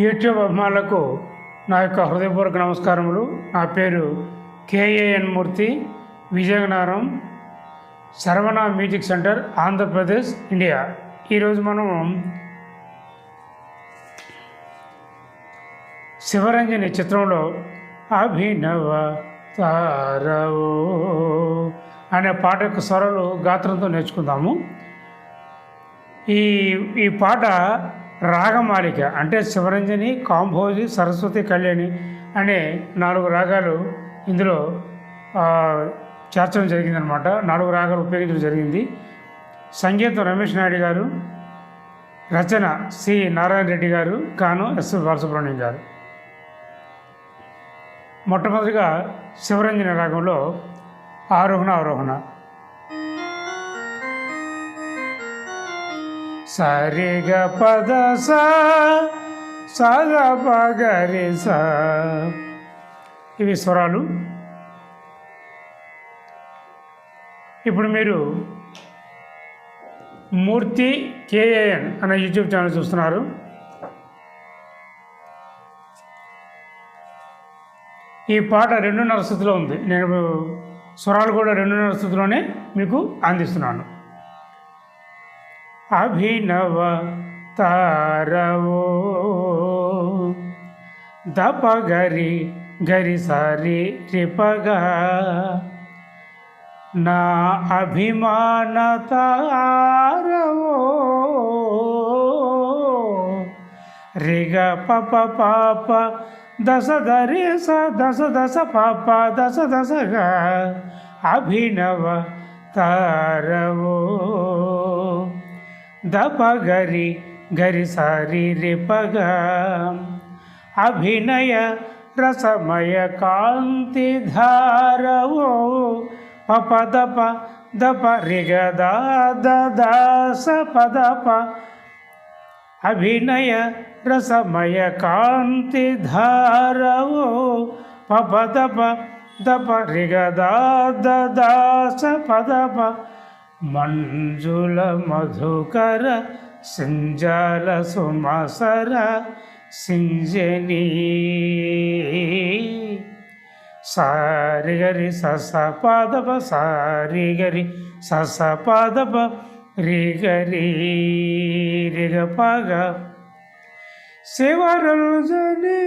YouTube అభిమానులకు నా యొక్క హృదయపూర్వక నమస్కారములు. నా పేరు KAN Murthy Vizianagaram Saravana music centre Andhra Pradesh India. ఈరోజు మనం శివరంజని చిత్రంలో అభినవ తారవో అనే పాట యొక్క స్వరాలు గాత్రంతో నేర్చుకుందాము. ఈ ఈ పాట రాగమాలిక అంటే శివరంజని కాంభోజి సరస్వతి కళ్యాణి అనే నాలుగు రాగాలు ఇందులో చేర్చడం జరిగిందనమాట. నాలుగు రాగాలు ఉపయోగించడం జరిగింది. సంగీతం రమేష్ నాయుడు గారు రచన సి. నారాయణ రెడ్డి గారు గాను ఎస్. బాలసుబ్రహ్మణ్యం గారు. మొట్టమొదటిగా శివరంజని రాగంలో ఆరోహణ అవరోహణ సరిగ పద సా పగరి ఇవి స్వరాలు ఇప్పుడు మీరు మూర్తి కేఏఎన్ అనే యూట్యూబ్ ఛానల్ చూస్తున్నారు. ఈ పాట రెండున్నర స్థితిలో ఉంది. నేను స్వరాలు కూడా రెండున్నర స్థితిలోనే మీకు అందిస్తున్నాను. అభినవ తారవో. దప గరి గరి సారి రిపగా. నా అభిమాన తారవో. రిగ పప పాప దశ దరి స దశ దశ పాప దశ దశగా. అభినవ తారవో. దప గరి గరి సారి రిపగ అభినయ రసమయ కాంతి ధారవో పప దప దప రిగ పదప అభినయ రసమయ కాంతి ధారవో పప దప దప రిగ పదప మంజుల మధుకర సింజల సుమసర సింజని సారి గరి సస పాదప సారి గరి సస పాదప రి రిగ పగ శివరంజని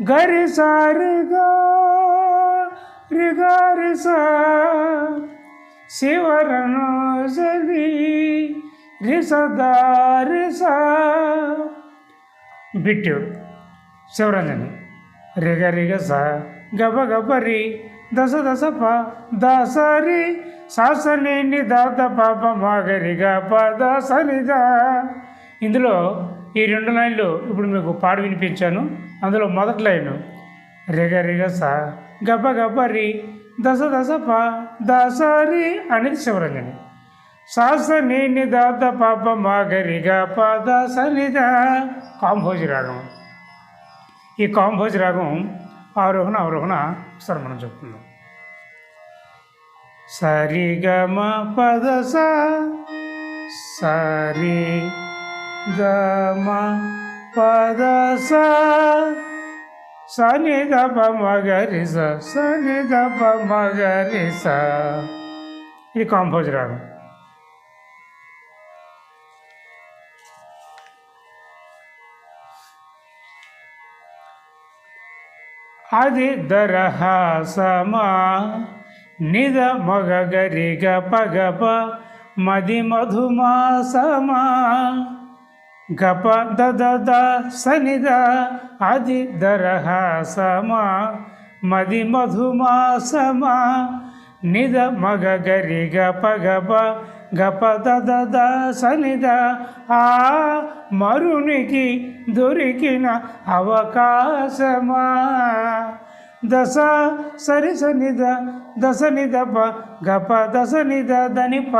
గరి సారిగా రిగారిస శివరణి రిసదారిస బిట్టు శివరంజని రిగ రిగ స గబ గబరి దశ దశ ప దసరి సాసని నిదాత పాప మాగరిగ ప దసనిద ఇందులో ఈ రెండు లైన్లు ఇప్పుడు మీకు పాడు వినిపించాను. అందులో మొదటి లైను రిగ రిగ స గబ గబరి దశ దశ ప దసరి అనేది శివరంజని. సాసని నిదాత పాప గ ప దసనిద కాంభోజి రాగం. ఈ కాంభోజి రాగం ఆరోహణ అవరోహణ సరే మనం సరి గమ పద సరి గమ పద స. సని దప మగరి సని దప మగరి స ఇది కాంపోజ్ రాగం అది దరహాసమా? నిద మగ గరి గ పగ ప మది మధుమాసమా? గప దద సనిద అది దరహాసమా మది మధుమాసమా నిద మగ గరి గప గప గప దద సనిద ఆ మరునికి దొరికిన అవకాశమా. దశ సరి సనిద దశ నిద ప గప దశ నిద దని ప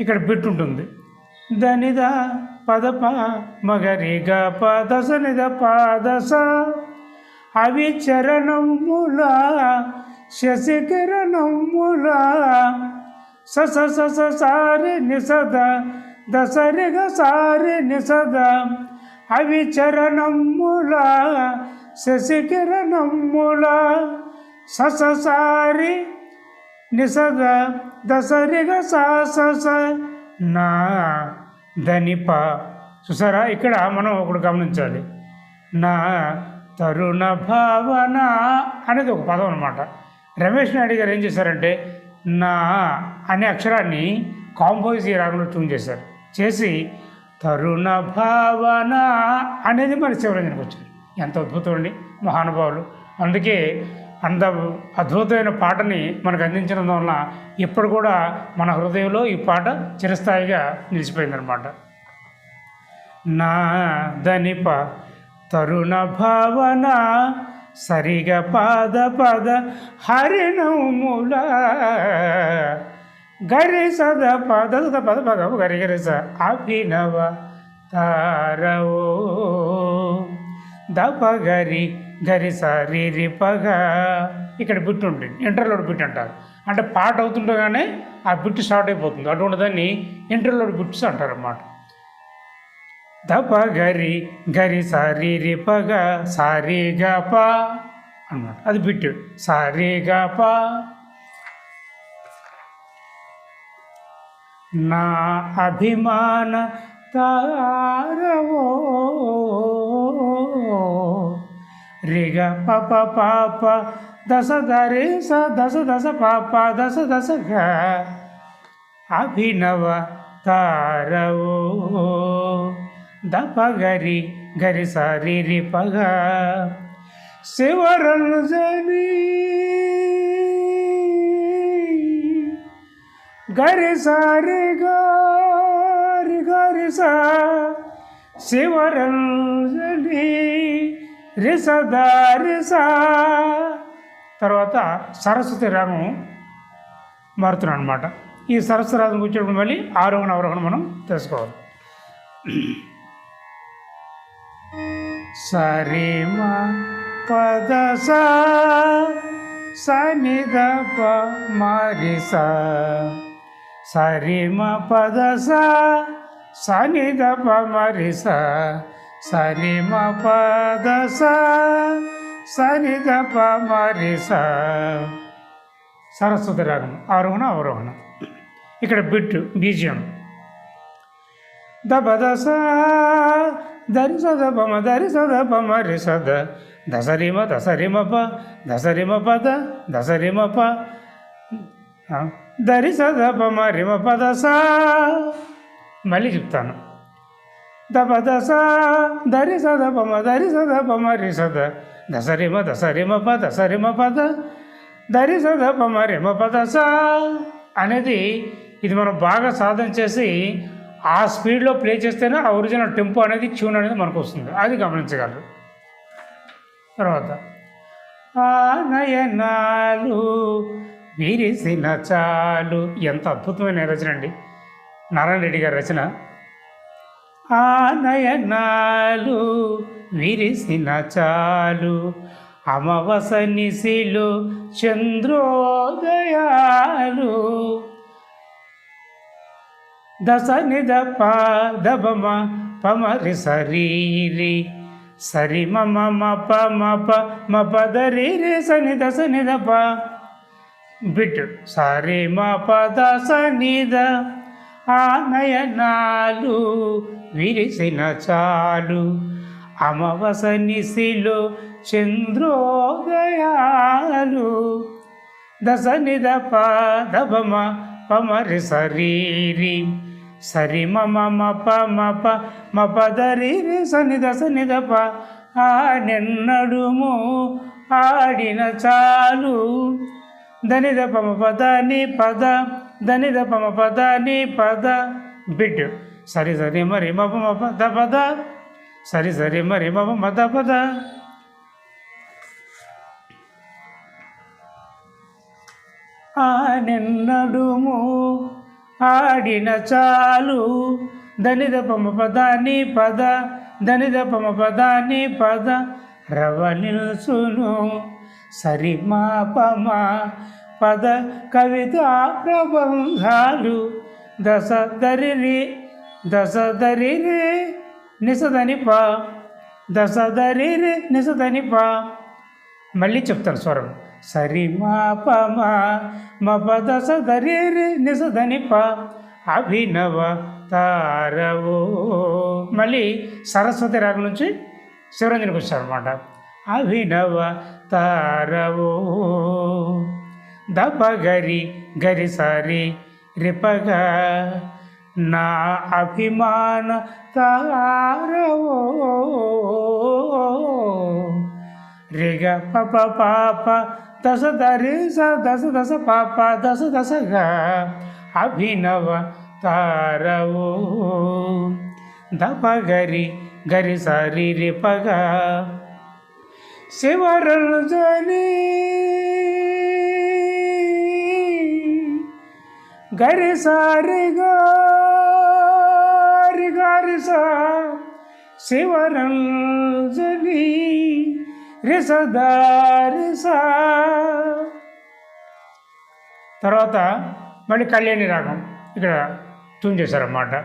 ఇక్కడ బిట్ ఉంటుంది దనిద పదప మగరిగ పదస నిద పాదస. అవి చరణముల శశికిరణముల. సస సస సారి నిసద దసరిగ సారి నిసద. అవి చరణముల శశికిరణముల. సస సారి నిసద దసరిగ సా నా. స ప చూసారా? ఇక్కడ మనం ఒకటి గమనించాలి. నా తరుణ భావన అనేది ఒక పదం అనమాట రమేష్ నాయుడు గారు ఏం చేశారంటే నా అనే అక్షరాన్ని కాంపోజ్ ఈ రాగంలో ట్యూన్ చేశారు. చేసి తరుణ భావన అనేది మన శివరంజన్కి వచ్చింది ఎంత అద్భుతం అండి మహానుభావులు. అందుకే అంత అద్భుతమైన పాటని మనకు అందించడం వలన ఇప్పుడు కూడా మన హృదయంలో ఈ పాట చిరస్థాయిగా నిలిచిపోయిందనమాట నా దనిప తరుణ భావన సరిగ పాద పద హరిణముల గరి సద పద సద పద పగ గరి గరి స అభినవ తారవో దప గరి గరి సరి ఇక్కడ బిట్ ఉంటుంది ఇంటర్లోడ్ బిట్ అంటారు. అంటే పాట అవుతుండగానే ఆ బిట్ స్టార్ట్ అయిపోతుంది. అటువంటి దాన్ని ఇంటర్లోడ్ బిట్స్ అంటారు అన్నమాట దప గరి గరి సారి రి పగ. సారి గప అన్నమాట. అది బిట్ సారి గప. ప నా అభిమాన తారవో రిగ పప పాప దశ దరి స దశ దశ పాప దశ దశ గ. అభినవ తారవో దప గరి గరి సరి రి పగ శివరంజని గరి సారి గారి గరి సా శివరంజని రిసదా రిసా తర్వాత సరస్వతి రాగం మారుతున్నాను అనమాట ఈ సరస్వతి రాగం కూర్చోవడం మళ్ళీ ఆరోహణ అవరోహణ మనం తెలుసుకోవాలి. సరిమ పద సని ద ప మరి సరిమ పద సని ద ప మరి సా సరిమ పద సని ద మరి సరస్వతి రాగం ఆరోహణ అవరోహణ. ఇక్కడ బిట్ బీజియం. దబ దస దరి సద పమ దరి సద పమ రి సద దసరిమ దసరిమ ప దసరిమ పద దసరిమ ప దరి సద పమ రిమ పద సా మళ్ళీ చెప్తాను. దబ దస దరి సద పమ దరి సద పమ రి సద దసరిమ దసరిమ ప దసరిమ పద దరి సద పమ రిమ ప సా అనేది ఇది మనం బాగా సాధన చేసి ఆ స్పీడ్లో ప్లే చేస్తేనే ఆ ఒరిజినల్ టెంపో అనేది ట్యూన్ అనేది మనకు వస్తుంది. అది గమనించగలరు. తర్వాత నయనాలు విరిసిన చాలు. ఎంత అద్భుతమైన రచన అండి. నారాయణ రెడ్డి గారి రచన. ఆ నయనాలు విరిసిన చాలు. అమవస నిశిలు చంద్రోదయాలు. దశ నిద పాదమ పమరి సరీరి సరి మమ మప మప మప దరి రే సని దశ నిద ప. బిట్ సరి మప దశ నిద. ఆ నయనాలు విరిసిన చాలు. అమవస నిశిలో చంద్రోదయాలు. దశ నిద ప పమరి శరీరి. సరి మమ మ మప మ మ సని దశ నిదప ఆ నిన్నడుము ఆడిన చాలు. దనిద పమ పద ని పద దని పమ పద నీ పద బిడ్. సరి సరి మరి మప పద పద సరి సరి మరి మప మద పద ఆ నిన్నడుము ఆడిన చాలు. దనిద పమ పదాని పద దనిద పమ పదాని పద రవ నిల్సును సరి మా పమ పద కవిత ప్రబంధాలు దశ దరిరి దశ దరిరి నిసదని పా. దశ దరిరి నిసదని పా. మళ్ళీ చెప్తాను స్వరం. సరి మా పమా మా మ ప దశ నిసదని ప. అభినవ తారవో. మళ్ళీ సరస్వతి రాగం నుంచి శివరంజనికి వచ్చారనమాట అభినవ తారవో. దపగరి గరి గరి సరి రిపగ నా అభిమాన తారవో. రిగ పప పాప దశ దరి స దశ దశ పాప దశ దశగా అభినవ తారవో. దప గరి గరి సరి రిపగా జనీ గరి సారి గారి గారి సా శివరంజని రిసదారి సా. తర్వాత మళ్ళీ కళ్యాణి రాగం ఇక్కడ ట్యూన్ చేశారన్నమాట.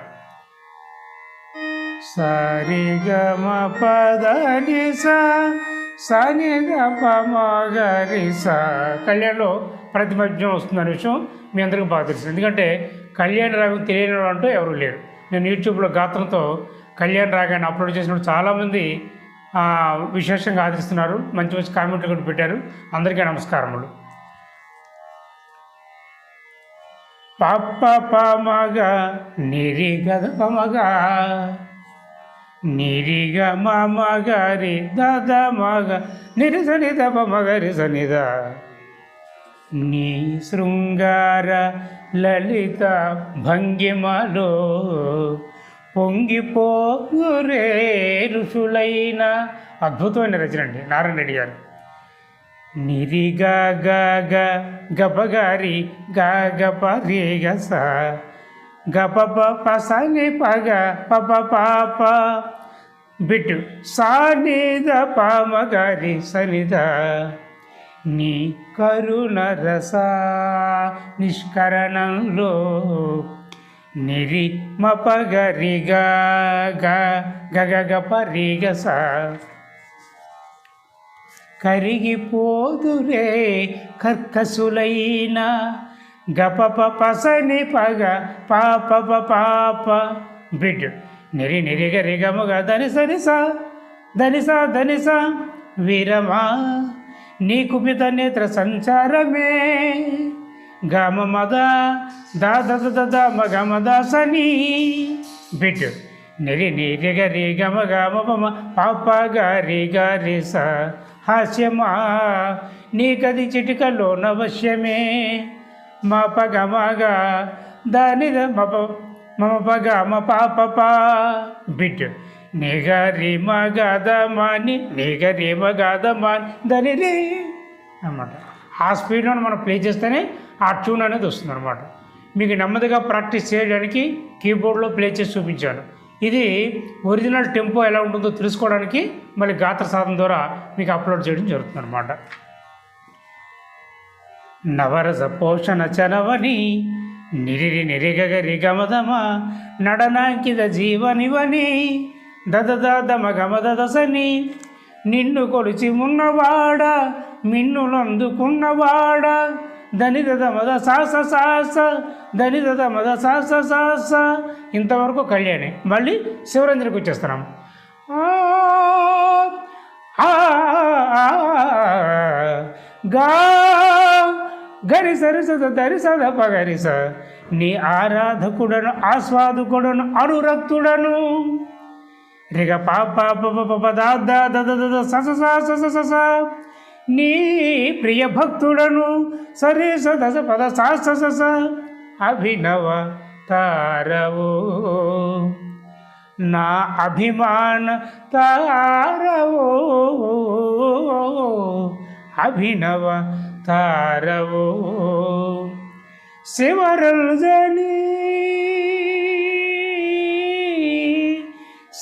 సరిగమ పదని సా సని గరి సా. కళ్యాణ్లో ప్రతిపద్యం వస్తుందనే విషయం మీ అందరికీ బాగా తెలుసు. ఎందుకంటే కళ్యాణ రాగం తెలియని అంటూ ఎవరు లేరు. నేను యూట్యూబ్లో గాత్రంతో కళ్యాణ రాగాన్ని అప్లోడ్ చేసినప్పుడు చాలామంది విశేషంగా ఆదరిస్తున్నారు. మంచి మంచి కామెంట్లు కూడా పెట్టారు. అందరికీ నమస్కారములు. పప్ప పమగ నిరిగ గద పమగ నిరిగ మగరి దద మగ నిరి సనిద పమగరి సనిద నీ శృంగార లలిత భంగిమలో పొంగిపోరే ఋషులైన అద్భుతమైన రచన అండి. నారాయణ రెడ్డి గారు. నిరిగా గ గ గపగారి గ గప స. గప పసని పగ పప పాప. బిట్టు గ ప ప ని నీ కరుణ రస నిష్కరణంలో నిరి మ పరిగస గ కరిగిపోదురే కర్కసులైన గపప పసని పగ పాప పాప బిడ్ నిరి నిరిగ రిగముగ ధనిస నిస ధనిస ధనిస వీరమా. నీ కుపిత నేత్ర సంచారమే. గమ మద దా దద మగ మద సని బిడ్ నిరి నిరిగ గరి గమ గమ మమ పాప గారి గారి స హాస్యమా. నీకది చిటికలో నవశ్యమే. మా పగమగా దాని మమ పగ మ పాప పా బిట్ నిగరి మగదమని నిగరి మగదమని దాని రే అన్నమాట. ఆ స్పీడ్లో మనం ప్లే చేస్తేనే ఆ ట్యూన్ అనేది వస్తుంది అనమాట మీకు నెమ్మదిగా ప్రాక్టీస్ చేయడానికి కీబోర్డ్లో ప్లే చేసి చూపించాను. ఇది ఒరిజినల్ టెంపో ఎలా ఉంటుందో తెలుసుకోవడానికి మళ్ళీ గాత్ర సాధన ద్వారా మీకు అప్లోడ్ చేయడం జరుగుతుంది అనమాట నవరస పోషణ చనవని నిరిరి నిరిగగ రిగమదమ నడనాంకిత జీవనివని దదదమ దమగమదసని నిన్ను కొలిచి ఉన్నవాడ మిన్నునందుకున్నవాడ దనిద దమద సాస సాస దనిద దమద సాస సాస ఇంతవరకు కళ్యాణి. మళ్ళీ శివరంజనికి వచ్చేస్తున్నాం. గా గరి సరి దరిసద దరి స నీ ఆరాధకుడను ఆస్వాదుకుడను అనురక్తుడను. రిగ పాప నీ ప్రియ భక్తుడను సరే సదస పద స అభినవ తారవో. నా అభిమాన తారవో. అభినవ తారవో. జనీ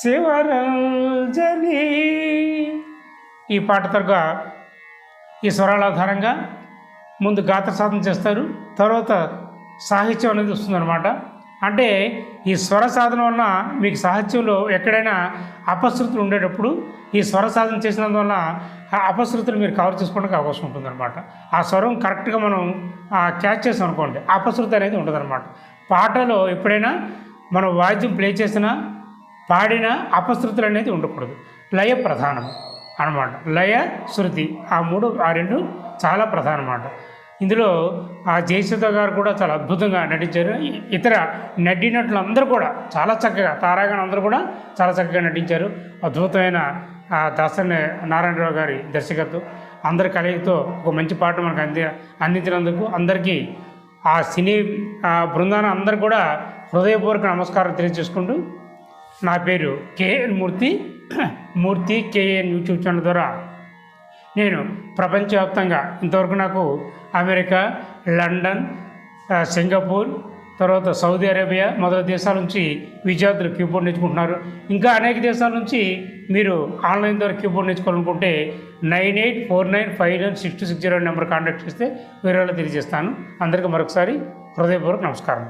శివరంజని. ఈ పాట తరగా ఈ స్వరాల ఆధారంగా ముందు గాత్ర సాధన చేస్తారు. తర్వాత సాహిత్యం అనేది వస్తుందన్నమాట. అంటే ఈ స్వర సాధన వలన మీకు సాహిత్యంలో ఎక్కడైనా అపశృతులు ఉండేటప్పుడు ఈ స్వర సాధన చేసినందువల్ల ఆ అపశృతులు మీరు కవర్ చేసుకోవడానికి అవకాశం ఉంటుందన్నమాట. ఆ స్వరం కరెక్ట్గా మనం క్యాచ్ చేసాం అనుకోండి అపశృతి అనేది ఉంటుందన్నమాట పాటలో ఎప్పుడైనా మనం వాద్యం ప్లే చేసినా పాడిన అపశృతులు అనేది ఉండకూడదు. లయ ప్రధానం అనమాట లయ శృతి ఆ మూడు ఆ రెండు చాలా ప్రధానం అన్నమాట ఇందులో ఆ జయసుధ గారు కూడా చాలా అద్భుతంగా నటించారు. ఇతర నటినట్లు అందరూ కూడా చాలా చక్కగా తారాగణ అందరూ కూడా చాలా చక్కగా నటించారు. అద్భుతమైన ఆ దాసరి నారాయణరావు గారి దర్శకత్వం. అందరి కలయికతో ఒక మంచి పాట మనకు అంది అందించినందుకు అందరికీ ఆ సినీ ఆ బృందాన్ని అందరూ కూడా హృదయపూర్వక నమస్కారం తెలియజేసుకుంటూ నా పేరు KN Murthy. Murthy KN YouTube channel ద్వారా నేను ప్రపంచవ్యాప్తంగా ఇంతవరకు నాకు అమెరికా లండన్ సింగపూర్ తర్వాత సౌదీ అరేబియా మొదటి దేశాల నుంచి విద్యార్థులు కీబోర్డ్ నేర్చుకుంటున్నారు. ఇంకా అనేక దేశాల నుంచి మీరు ఆన్లైన్ ద్వారా keyboard నేర్చుకోవాలనుకుంటే nine eight four nine five nine six two six zero number contact చేస్తే వేరే వాళ్ళు తెలియజేస్తాను. అందరికీ మరొకసారి హృదయపూర్వక నమస్కారం.